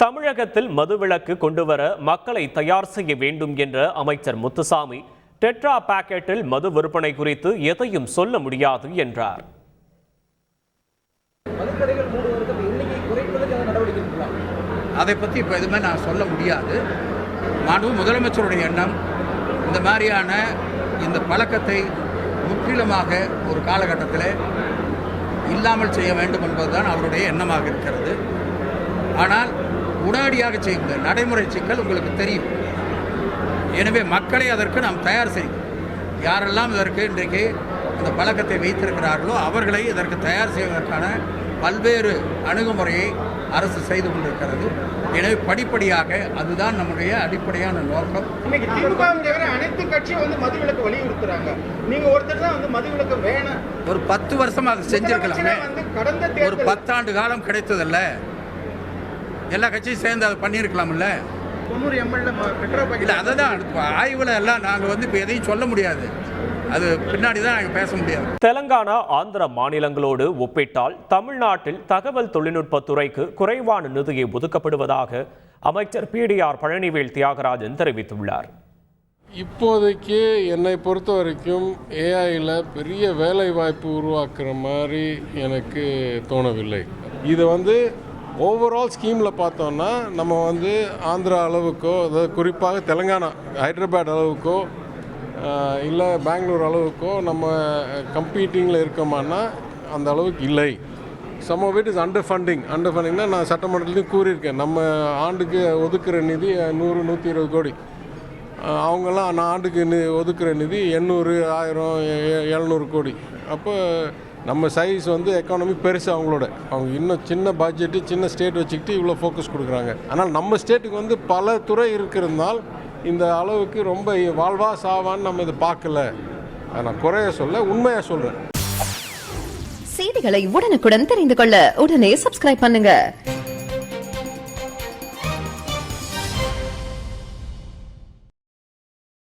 தமிழகத்தில் மதுவிலக்கு கொண்டுவர மக்களை தயார் செய்ய வேண்டும் என்ற அமைச்சர் முத்துசாமி டெட்ரா பாக்கெட்டில் மது விற்பனை குறித்து எதையும் சொல்ல முடியாது என்றார். அதை பற்றி இப்போ எதுவுமே நான் சொல்ல முடியாது. மாண்பு முதலமைச்சருடைய எண்ணம் இந்த மாதிரியான இந்த பழக்கத்தை முற்றிலுமாக ஒரு காலகட்டத்தில் இல்லாமல் செய்ய வேண்டும் என்பதுதான் அவருடைய எண்ணமாக இருக்கிறது. ஆனால் உடனடியாக செய்ய முடியாது நடைமுறை சிக்கல் உங்களுக்கு தெரியும். எனவே மக்களை அதற்கு நாம் தயார் செய்யும் யாரெல்லாம் இதற்கு இன்றைக்கு இந்த பழக்கத்தை வைத்திருக்கிறார்களோ அவர்களை இதற்கு தயார் செய்வதற்கான பல்வேறு அணுகுமுறையை அரசு செய்து கொண்டிருக்கிறது. எனவே படிப்படியாக அதுதான் நம்முடைய அடிப்படையான நோக்கம். இன்னைக்கு திமுக அனைத்து கட்சியும் வந்து மதுவிலக்கு வலியுறுத்துறாங்க. நீங்க ஒருத்தர் தான் வந்து மதுவிலக்கு வேணாம். ஒரு பத்து வருஷமா அதை செஞ்சிருக்கலாமே. கடந்த ஒரு பத்தாண்டு காலம் கிடைத்ததில்ல. எல்லா கட்சியும் சேர்ந்து அதை பண்ணியிருக்கலாம்ல? தொண்ணூறு எம்எல்ஏ இல்லை அதை தான் ஆய்வில் எல்லாம் நாங்கள் வந்து இப்போ எதையும் சொல்ல முடியாது. அது பின்னாடி தான் நாங்கள் பேச முடியாது. தெலங்கானா ஆந்திர மாநிலங்களோடு ஒப்பிட்டால் தமிழ்நாட்டில் தகவல் தொழில்நுட்பத் துறைக்கு குறைவான நிதியை ஒதுக்கப்படுவதாக அமைச்சர் பிடிஆர் பழனிவேல் தியாகராஜன் தெரிவித்துள்ளார். இப்போதைக்கு என்னை பொறுத்த வரைக்கும் ஏஐயில் பெரிய வேலை வாய்ப்பு உருவாக்குற மாதிரி எனக்கு தோணவில்லை. இது வந்து ஓவரால் ஸ்கீமில் பார்த்தோம்னா நம்ம வந்து ஆந்திரா அளவுக்கோ அதாவது குறிப்பாக தெலுங்கானா ஹைதராபாத் அளவுக்கோ இல்லை பெங்களூர் அளவுக்கோ நம்ம கம்பீட்டிங்கில் இருக்கோமான்னா அந்த அளவுக்கு இல்லை. Some of it is under funding under ஃபண்டிங்னா நான் சட்டமன்றத்துலையும் கூறியிருக்கேன். நம்ம ஆண்டுக்கு ஒதுக்குற நிதி நூறு நூற்றி இருபது கோடி. அவங்கெல்லாம் நான் ஆண்டுக்கு நி ஒதுக்குற நிதி எண்ணூறு ஆயிரம் எழுநூறு கோடி. அப்போ நம்ம சைஸ் வந்து எக்கானமி பெருசு அவங்களோட. அவங்க இன்னும் சின்ன பட்ஜெட்டு சின்ன ஸ்டேட் வச்சுக்கிட்டு இவ்வளோ ஃபோக்கஸ் கொடுக்குறாங்க. ஆனால் நம்ம ஸ்டேட்டுக்கு வந்து பல துறை இருக்கிறதுனால் இந்த அளவுக்கு ரொம்ப வாழ்வா சாவான்னு நம்ம இதை பார்க்கல. அதை நான் குறைய சொல்ல உண்மையாக சொல்கிறேன் செய்திகளை உடனுக்குடன் தெரிந்து கொள்ள உடனே சப்ஸ்கிரைப் பண்ணுங்கள்